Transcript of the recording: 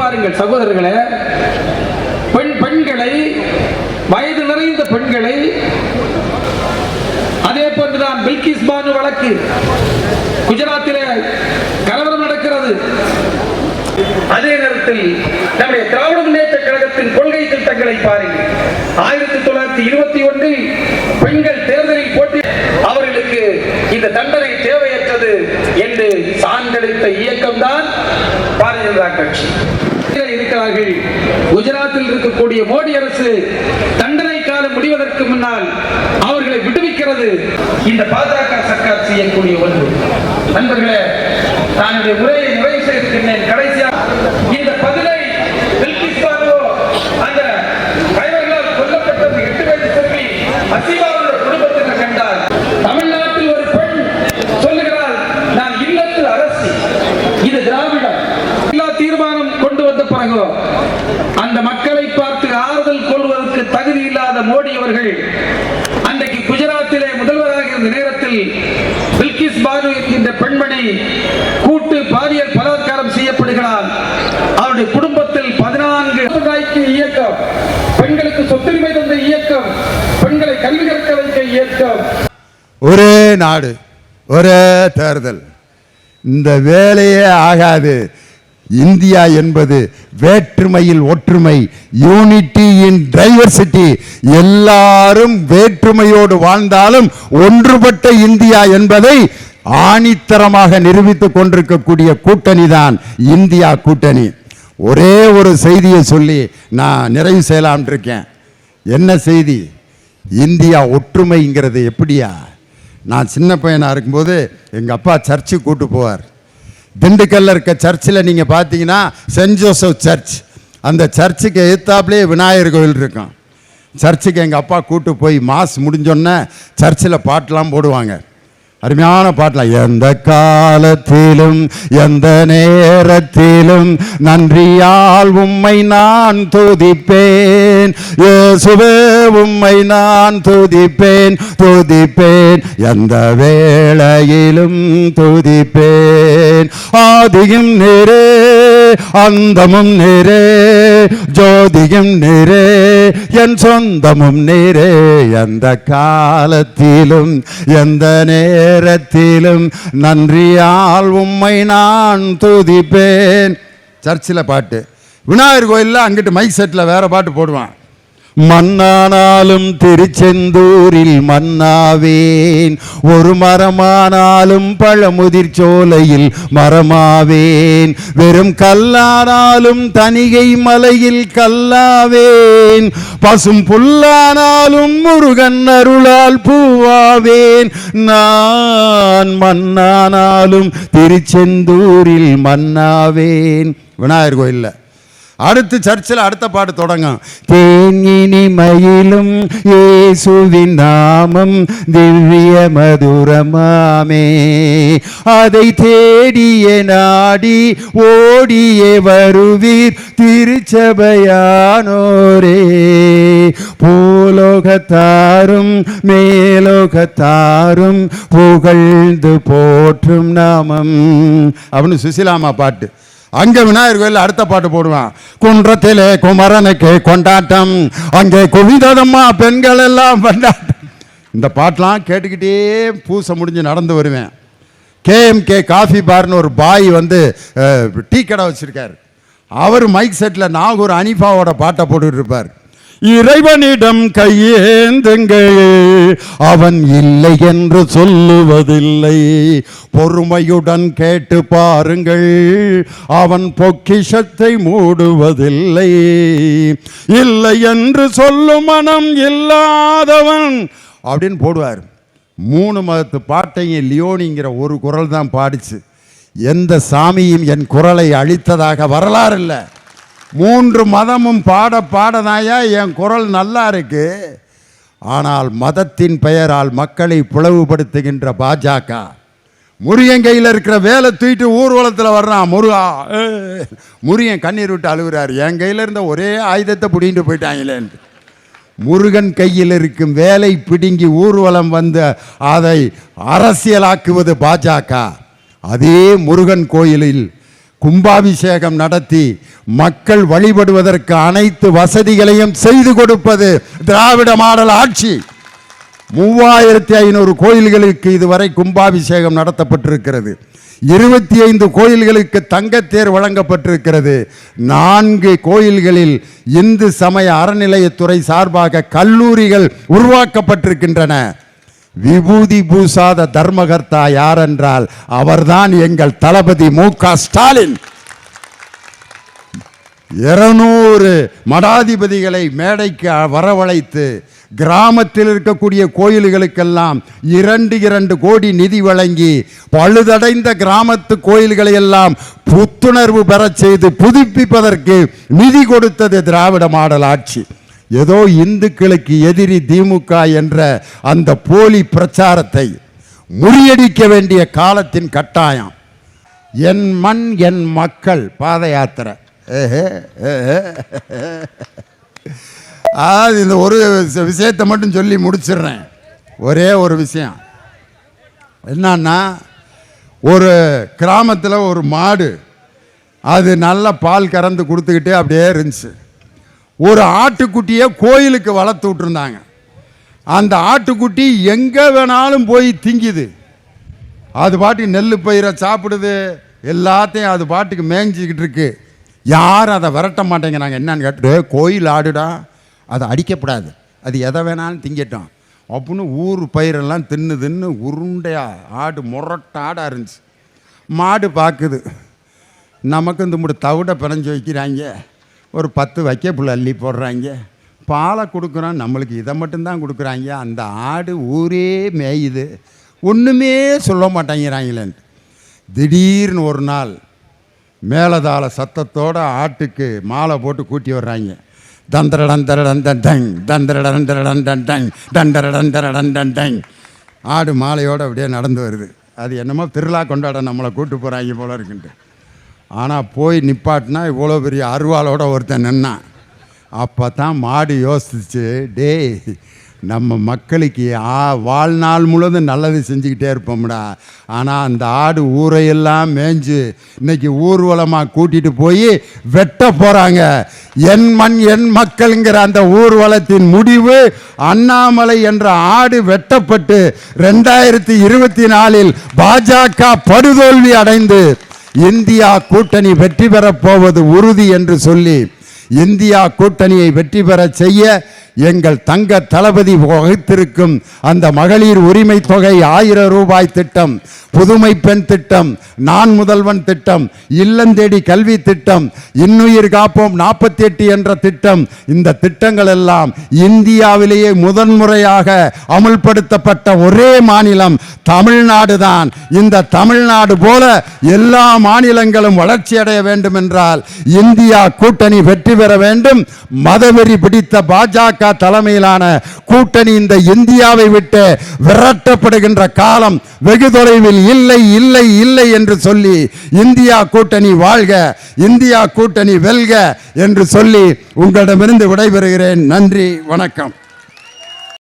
பாருங்கள் சகோதரர்களே. பெண் பெண்களை வயது நிறைந்த பெண்களை அதே போன்றுதான் பில்கிஸ் பானு வழக்கு. குஜராத்திலே கலவரம் நடக்கிறது. அதே நேரத்தில் நம்முடைய திராவிட முன்னேற்ற கழகத்தின் கொள்கை திட்டங்களை பாருங்கள். ஆயிரத்தி தொள்ளாயிரத்தி இருபத்தி ஒன்றில் பெண்கள் தேர்தலில் போட்டி அவர்களுக்கு இந்த தண்டனை தேவை. என்று சான்றளித்த இயக்கம்தான் பாரதிய ஜனதா கட்சி. இருக்கிறார்கள். குஜராத்தில் இருக்கக்கூடிய மோடி அரசு தண்டனை காலம் முடிவதற்கு முன்னால் அவர்களை விடுவிக்கிறது. இந்த பாஜக சர்க்கார் செய்யக்கூடிய ஒன்று. நண்பர்களே நான் உரையை நிறைவு செய்திருக்கின்றேன் கடைசியாக இந்த பதிலை பில்கிஸ் பானு அந்த கைவர்களால் கொல்லப்பட்ட அந்த எட்டு வயது சிறுமி அசிமாவுடைய குடும்பத்தினர் கண்டார் தமிழ்நாட்டில் ஒரு பெண் சொல்லுகிறார் நான் இல்லத்து அரசி இது திராவிடம் எல்லா தீர்மானம் கொண்டு வந்த பிறகோ அந்த மக்களை பார்த்து ஆறுதல் கொள்வதற்கு தகுதி இல்லாத மோடி அவர்கள் அன்றைக்கு குஜராத்திலே முதல்வராக இருந்த நேரத்தில் பில்கிஸ் பானு என்கின்ற பெண்மணி கூட்டு பாலியல் பலாத்காரம் செய்யப்படுகிறார். அவருடைய குடும்பத்தில் பதினான்கு ஐக்கிய இயக்கம் பெண்களுக்கு சொத்துரிமை தந்த இயக்கம் பெண்களை கல்வி கற்க வைத்த இயக்கம். ஒரே நாடு ஒரே தேர்தல். இந்த வேலையே ஆகாது. இந்தியா என்பது வேற்றுமையில் ஒற்றுமை யூனிட்டி இன் டைவர்சிட்டி எல்லாரும் வேற்றுமையோடு வாழ்ந்தாலும் ஒன்றுபட்ட இந்தியா என்பதை ஆணித்தரமாக நிரூபித்துக் கொண்டிருக்கக்கூடிய கூட்டணி தான் இந்தியா கூட்டணி. ஒரே ஒரு செய்தியை சொல்லி நான் நிறைவு செய்யலாம் இருக்கேன். என்ன செய்தி? இந்தியா ஒற்றுமைங்கிறது எப்படியா? நான் சின்ன பையனாக இருக்கும்போது எங்கள் அப்பா சர்ச்சுக்கு கூட்டு போவார். திண்டுக்கல்ல இருக்க சர்ச்சில் நீங்கள் பார்த்தீங்கன்னா சென்ட் ஜோசப் சர்ச். அந்த சர்ச்சுக்கு எதிர்த்தாப்புலேயே விநாயகர் கோவில் இருக்கும். சர்ச்சுக்கு எங்கள் அப்பா கூட்டு போய் மாஸ் முடிஞ்சோன்னே சர்ச்சில் பாட்டெலாம் போடுவாங்க. அருமையான பாட்டலாம் எந்த காலத்திலும் எந்த நேரத்திலும் நன்றியால் உம்மை நான் துதிப்பேன். துதிப்பேன். இயேசுவே உம்மை நான் துதிப்பேன் துதிப்பேன். எந்த வேளையிலும் துதிப்பேன். ஆதியும் நேரே அந்தமும் நேரே ஜோதியும் நேரே என் சொந்தமும் நேரே. எந்த காலத்திலும் எந்த நேரத்திலும் நன்றியால் உம்மை நான் துதிப்பேன். சர்ச்சில் பாட்டு. விநாயகர் கோயிலில் அங்கிட்டு மைக் செட்டில் வேற பாட்டு போடுவான். மண்ணானாலும் திருச்செந்தூரில் மண்ணாவேன் ஒரு மரமானாலும் பழமுதிர் சோலையில் மரமாவேன் வெறும் கல்லானாலும் தனிகை மலையில் கல்லாவேன் பசும் புல்லானாலும் முருகன் அருளால் பூவாவேன் நான் மண்ணானாலும் திருச்செந்தூரில் மண்ணாவேன் விநாயகர் கோயிலில். அடுத்து சர்ச்சில் அடுத்த பாட்டு தொடங்கும். தேங்கினி மயிலும் இயேசுவின் நாமம் திவ்ய மதுரமாமே. அதை தேடிய நாடி ஓடிய வருவீர் திருச்சபையானோரே. பூலோகத்தாரும் மேலோகத்தாரும் புகழ்ந்து போற்றும் நாமம். அப்படின்னு சுசிலாமா பாட்டு. அங்கே விநாயகர் கோயில் அடுத்த பாட்டு போடுவான். குன்றத்திலே குமரனுக்கு கொண்டாட்டம் அங்கே குவிததம்மா பெண்கள் எல்லாம் கொண்டாட்டம். இந்த பாட்டெலாம் கேட்டுக்கிட்டே பூசை முடிஞ்சு நடந்து வருவேன். கேஎம்கே காஃபி பார்னு ஒரு பாய் வந்து டீ கடை வச்சுருக்கார். அவர் மைக் செட்டில் நாகூர் அனிஃபாவோட பாட்டை போட்டுட்டு இருப்பார். இறைவனிடம் கையேந்துங்கள். அவன் இல்லை என்று சொல்லுவதில்லை. பொறுமையுடன் கேட்டு பாருங்கள். அவன் பொக்கிஷத்தை மூடுவதில்லை. இல்லை என்று சொல்லும் மனம் இல்லாதவன். அப்படின்னு போடுவார். மூணு மதத்து பாட்டைங்க லியோனிங்கிற ஒரு குரல் தான் பாடிச்சு. எந்த சாமியும் என் குரலை அழித்ததாக வரலாறு இல்லை. மூன்று மதமும் பாட பாடனாயா என் குரல் நல்லா இருக்கு. ஆனால் மதத்தின் பெயரால் மக்களை பிளவுபடுத்துகின்ற பாஜக. முருகன் கையில் இருக்கிற வேலை தூக்கிட்டு ஊர்வலத்தில் வர்றான் முருகா முருகன் கண்ணீர் விட்டு அழுகிறார். என் கையில் இருந்த ஒரே ஆயுதத்தை பிடிங்கிட்டு போயிட்டாங்களேன்ட்டு முருகன் கையில் இருக்கும் வேலை பிடுங்கி ஊர்வலம் வந்து அதை அரசியலாக்குவது பாஜக. அதே முருகன் கோயிலில் கும்பாபிஷேகம் நடத்தி மக்கள் வழிபடுவதற்கு அனைத்து வசதிகளையும் செய்து கொடுப்பது திராவிட மாடல் ஆட்சி. மூவாயிரத்தி ஐநூறு கோயில்களுக்கு இதுவரை கும்பாபிஷேகம் நடத்தப்பட்டிருக்கிறது. இருபத்தி ஐந்து கோயில்களுக்கு தங்கத்தேர் வழங்கப்பட்டிருக்கிறது. நான்கு கோயில்களில் இந்து சமய அறநிலையத்துறை சார்பாக கல்லூரிகள் உருவாக்கப்பட்டிருக்கின்றன. விபூதி பூசாத தர்மகர்த்தா யார் என்றால் அவர்தான் எங்கள் தளபதி மு க ஸ்டாலின். இருநூறு மடாதிபதிகளை மேடைக்கு வரவழைத்து கிராமத்தில் இருக்கக்கூடிய கோயில்களுக்கெல்லாம் இரண்டு இரண்டு கோடி நிதி வழங்கி பழுதடைந்த கிராமத்து கோயில்களை எல்லாம் புத்துணர்வு பெறச் செய்து புதுப்பிப்பதற்கு நிதி கொடுத்தது திராவிட மாடல் ஆட்சி. ஏதோ இந்துக்களுக்கு எதிரி திமுக என்ற அந்த போலி பிரச்சாரத்தை முறியடிக்க வேண்டிய காலத்தின் கட்டாயம். என் மண் என் மக்கள் பாத யாத்திரை. அதாவது இந்த ஒரு விஷயத்தை மட்டும் சொல்லி முடிச்சிடுறேன். ஒரே ஒரு விஷயம். என்னன்னா ஒரு கிராமத்தில் ஒரு மாடு அது நல்ல பால் கறந்து கொடுத்துக்கிட்டே அப்படியே இருந்துச்சு. ஒரு ஆட்டுக்குட்டியை கோயிலுக்கு வளர்த்து விட்டுருந்தாங்க. அந்த ஆட்டுக்குட்டி எங்கே வேணாலும் போய் திங்குது. அது பாட்டி நெல் பயிரை சாப்பிடுது. எல்லாத்தையும் அது பாட்டுக்கு மேய்ஞ்சிக்கிட்டு இருக்கு. யாரும் அதை விரட்ட மாட்டேங்கிறாங்க. என்னன்னு கேட்டு கோயில் ஆடுடா. அதை அடிக்கப்படாது. அது எதை வேணாலும் திங்கட்டும். அப்படின்னு ஊர் பயிரெல்லாம் தின்னு தின்னு உருண்டையா ஆடு முரட்ட ஆடாக இருந்துச்சு. மாடு பார்க்குது நமக்கு இந்த முடி தவிட பிணைஞ்சு வைக்கிறாங்க. ஒரு பத்து வைக்கப்புள்ள அள்ளி போடுறாங்க. பாலை கொடுக்குறோம் நம்மளுக்கு இதை மட்டும்தான் கொடுக்குறாங்க. அந்த ஆடு ஊரே மேயுது. ஒன்றுமே சொல்ல மாட்டேங்கிறாங்களேன்ட்டு திடீர்னு ஒரு நாள் மேலதாள சத்தத்தோடு ஆட்டுக்கு மாலை போட்டு கூட்டி வர்றாங்க. தந்தரடன் தரடன் டங் தந்தரடன் தரடன் டங் தண்டரடன் தரடன் டங் ஆடு மாலையோடு அப்படியே நடந்து வருது. அது என்னமோ திருவிழா கொண்டாட நம்மளை கூப்பிட்டு போகிறாங்க போல இருக்குன்ட்டு. ஆனால் போய் நிப்பாட்டினா இவ்வளோ பெரிய அருவாளோட ஒருத்தன் நின்னான். அப்போ தான் மாடு யோசிச்சு டேய் நம்ம மக்களுக்கு ஆ வாழ்நாள் முழுவதும் நல்லது செஞ்சுக்கிட்டே இருப்போம்டா. ஆனால் அந்த ஆடு ஊரையெல்லாம் மேய்ஞ்சு இன்னைக்கு ஊர்வலமாக கூட்டிகிட்டு போய் வெட்ட போகிறாங்க என் மண் என் மக்கள்ங்கிற அந்த ஊர்வலத்தின் முடிவு அண்ணாமலை என்ற ஆடு வெட்டப்பட்டு ரெண்டாயிரத்தி இருபத்தி நாலில் பாஜக படுதோல்வி அடைந்து இந்தியா கூட்டணி வெற்றி பெறப் போவது உறுதி என்று சொல்லி இந்தியா கூட்டணியை வெற்றி பெறச் செய்ய எங்கள் தங்க தளபதி வகுத்திருக்கும் அந்த மகளிர் உரிமை தொகை ஆயிரம் ரூபாய் திட்டம் புதுமை பெண் திட்டம் நான் முதல்வன் திட்டம் இல்லந்தேடி கல்வி திட்டம் இன்னுயிர் காப்போம் நாற்பத்தி எட்டு என்ற திட்டம். இந்த திட்டங்கள் எல்லாம் இந்தியாவிலேயே முதன்முறையாக அமுல்படுத்தப்பட்ட ஒரே மாநிலம் தமிழ்நாடு தான். இந்த தமிழ்நாடு போல எல்லா மாநிலங்களும் வளர்ச்சி அடைய வேண்டும் என்றால் இந்தியா கூட்டணி வெற்றி பெற வேண்டும். மதவெறி பிடித்த பாஜக பாஜக தலைமையிலான கூட்டணி இந்த இந்தியாவை விட்டு விரட்டப்படுகின்ற காலம் வெகு தொலைவில் இல்லை இல்லை இல்லை என்று சொல்லி இந்தியா கூட்டணி வாழ்க இந்தியா கூட்டணி வெல்க என்று சொல்லி உங்களிடமிருந்து விடைபெறுகிறேன். நன்றி வணக்கம்.